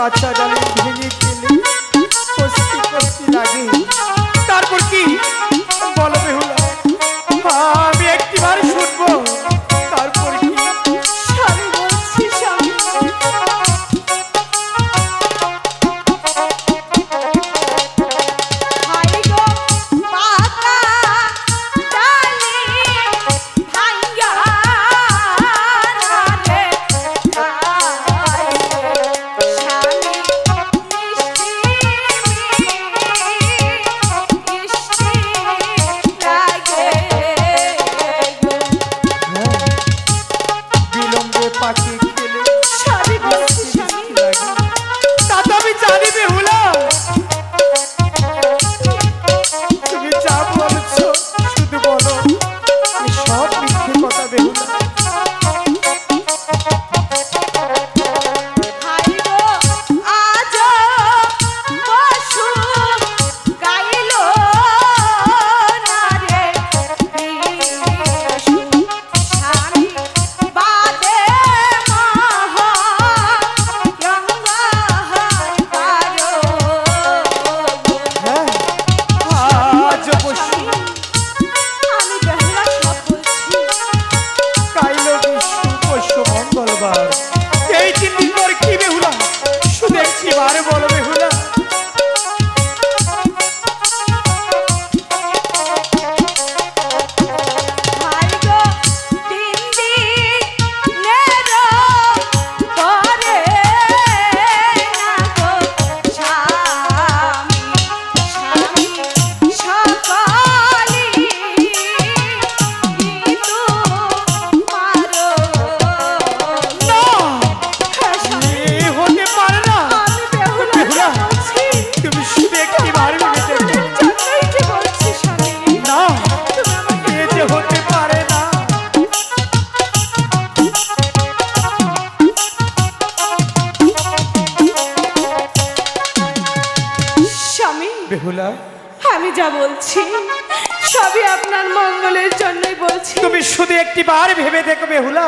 shot, shot, shot, shot, shot, shot, Behula আমি যা বলছি সবই আপনার মঙ্গলের জন্যই বলছি। তুমি শুধু একটি বার ভেবে দেখো বেহুলা